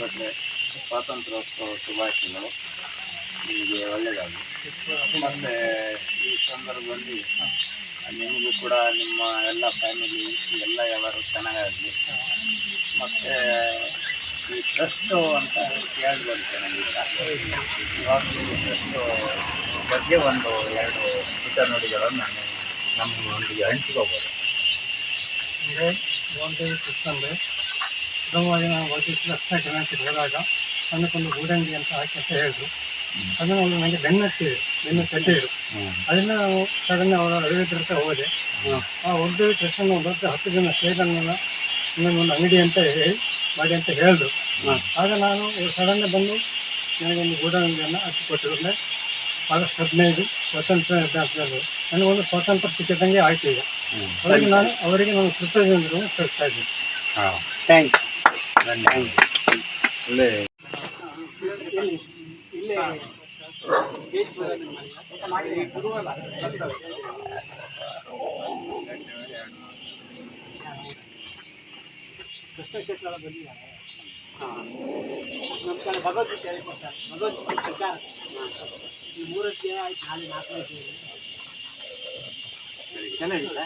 ಭಟ್ರೆ ಸ್ವಾತಂತ್ರ್ಯೋತ್ಸವ ಶುಭಾಶಯಗಳು. ನಿಮಗೆ ಒಳ್ಳೆಯದಾಗಲಿ. ಮತ್ತು ಈ ಸಂದರ್ಭದಲ್ಲಿ ನಿಮಗೂ ಕೂಡ ನಿಮ್ಮ ಎಲ್ಲ ಫ್ಯಾಮಿಲಿ ಎಲ್ಲ ಯಾರು ಚೆನ್ನಾಗಾಗಲಿ. ಮತ್ತು ಈ ಟ್ರಸ್ಟು ಅಂತ ಕೇಳಿಬರುತ್ತೆ ಚೆನ್ನಾಗಿಲ್ಲ ಇವಾಗ ಈ ಟ್ರಸ್ಟು ಬಗ್ಗೆ ಒಂದು ಎರಡು ನುಡಿಗಳನ್ನು ನಾನು ನಮ್ಮೊಂದಿಗೆ ಹಂಚ್ಕೋಬೋದು. ಅಂದರೆ ಒಂದು ಅಂದರೆ ಸುಲಭವಾಗಿ ನಾನು ಓದಿಸಿ ರಕ್ಷಣಾ ಜನಕ್ಕೆ ಹೇಳಿದಾಗ ಸಣ್ಣಕ್ಕೊಂದು ಗೂಡಂಗಿ ಅಂತ ಹಾಕಿ ಅಂತ ಹೇಳಿದ್ರು. ಅದನ್ನು ಒಂದು ನನಗೆ ಬೆನ್ನಟ್ಟಿದೆ ಬೆನ್ನು ಕಟ್ಟಿದ್ರು ಅದರಿಂದ ನಾವು ಸಡನ್ ಅವರ ಅಡುಗೆ ಹತ್ರ ಹೋದೆ. ಆ ಉರ್ದು ಡ್ರೆಸ್ಸನ್ನು ಒಂದು ಹತ್ತು ಜನ ಸೇರನ್ನ ಇನ್ನೊಂದು ಅಂಗಡಿ ಅಂತ ಹೇಳಿ ಮಾಡಿ ಅಂತ ಹೇಳಿದ್ರು. ಆಗ ನಾನು ಸಡನ್ನೇ ಬಂದು ನನಗೊಂದು ಗೂಡಂಗಿಯನ್ನು ಹಚ್ಚಿಕೊಟ್ಟಿರು ಅಂದರೆ ಆಗಸ್ಟ್ ಹದಿನೈದು ಸ್ವಾತಂತ್ರ್ಯ ದಿನಾಚರಣೆ ನನಗೊಂದು ಸ್ವಾತಂತ್ರ್ಯ ಸಿಕ್ಕಿದಂಗೆ ಆಯ್ತು ಈಗ. ಅವರಿಗೆ ನಾನು ಅವರಿಗೆ ನಾನು ಕೃತಜ್ಞತೆಗಳನ್ನು ಸಲ್ಲಿಸ್ತಾ ಇದ್ದೀನಿ. ಹಾಂ. ಥ್ಯಾಂಕ್ ಯು ಒಳ್ಳೆ ಕೃಷ್ಣಶೇಖರ ಬಂದಿದ್ದಾರೆ ನಮ್ಮ ಶಾಲೆ ಭಗವದ್ಗೀತೆ ಹೇಳ್ಕೊಡ್ತಾರೆ ಭಗವದ್ಗೀತೆ ಪ್ರಚಾರ ಈ ಮೂರಕ್ಕೆ ಆಯ್ತು ನಾಳೆ ನಾಲ್ಕನೇ ಚೆನ್ನಾಗಿಲ್ಲ